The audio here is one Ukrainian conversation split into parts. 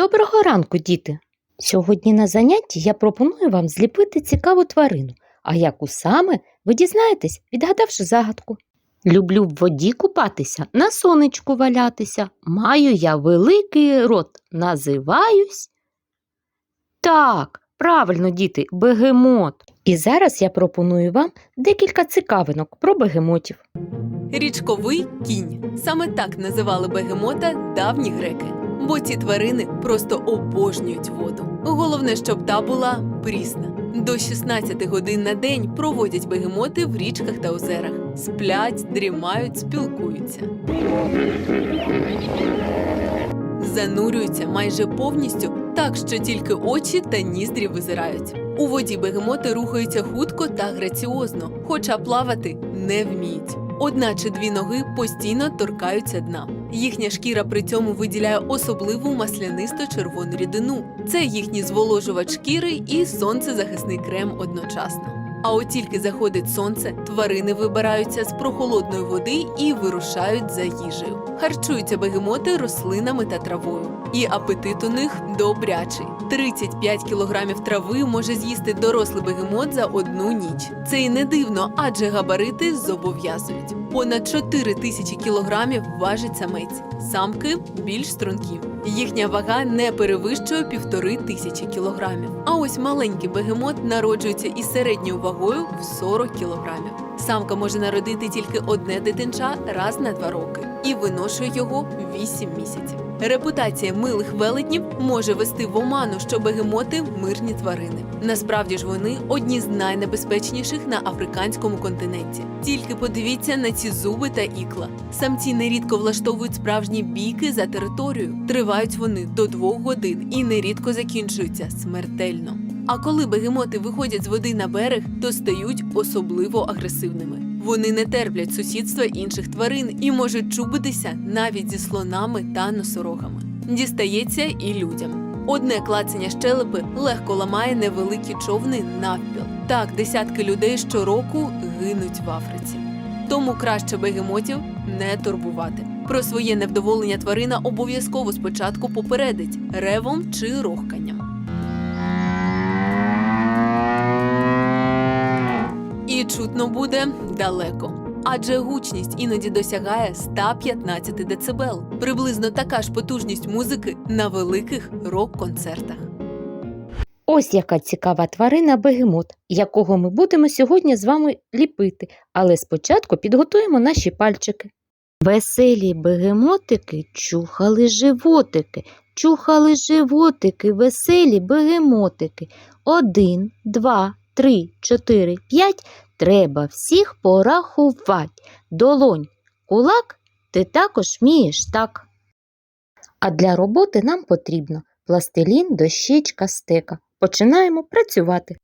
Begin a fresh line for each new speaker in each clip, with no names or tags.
Доброго ранку, діти! Сьогодні на занятті я пропоную вам зліпити цікаву тварину, а яку саме ви дізнаєтесь, відгадавши загадку. Люблю в воді купатися, на сонечку валятися. Маю я великий рот, називаюсь. Так, правильно, діти, бегемот. І зараз я пропоную вам декілька цікавинок про бегемотів.
Річковий кінь. Саме так називали бегемота давні греки. Бо ці тварини просто обожнюють воду. Головне, щоб та була прісна. До 16 годин на день проводять бегемоти в річках та озерах. Сплять, дрімають, спілкуються. Занурюються майже повністю, так що тільки очі та ніздрі визирають. У воді бегемоти рухаються хутко та граціозно, хоча плавати не вміють. Одна чи дві ноги постійно торкаються дна. Їхня шкіра при цьому виділяє особливу маслянисто-червону рідину. Це їхній зволожувач шкіри і сонцезахисний крем одночасно. А от тільки заходить сонце, тварини вибираються з прохолодної води і вирушають за їжею. Харчуються бегемоти рослинами та травою. І апетит у них добрячий. 35 кілограмів трави може з'їсти дорослий бегемот за одну ніч. Це і не дивно, адже габарити зобов'язують. Понад 4 тисячі кілограмів важить самець. Самки більш стрункі. Їхня вага не перевищує півтори тисячі кілограмів. А ось маленький бегемот народжується із середньою вагою в 40 кілограмів. Самка може народити тільки одне дитинча раз на два роки і виношує його 8 місяців. Репутація милих велетнів може вести в оману, що бегемоти мирні тварини. Насправді ж вони одні з найнебезпечніших на африканському континенті. Тільки подивіться на ці зуби та ікла. Самці нерідко влаштовують справжні бійки за територію. Тривають вони до двох годин і нерідко закінчуються смертельно. А коли бегемоти виходять з води на берег, то стають особливо агресивними. Вони не терплять сусідства інших тварин і можуть чубитися навіть зі слонами та носорогами. Дістається і людям. Одне клацання щелепи легко ламає невеликі човни навпіл. Так десятки людей щороку гинуть в Африці. Тому краще бегемотів не турбувати. Про своє невдоволення тварина обов'язково спочатку попередить ревом чи рохканням. І чутно буде далеко. Адже гучність іноді досягає 115 децибел. Приблизно така ж потужність музики на великих рок-концертах.
Ось яка цікава тварина бегемот, якого ми будемо сьогодні з вами ліпити, але спочатку підготуємо наші пальчики. Веселі бегемотики чухали животики, чухали животики, веселі бегемотики. Один, два, три, чотири, п'ять. Треба всіх порахувати. Долонь, кулак, ти також вмієш так. А для роботи нам потрібно пластилін, дощечка, стека. Починаємо працювати.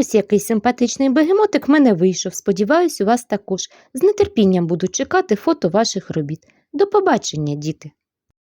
Ось який симпатичний бегемотик в мене вийшов. Сподіваюсь, у вас також. З нетерпінням буду чекати фото ваших робіт. До побачення, діти!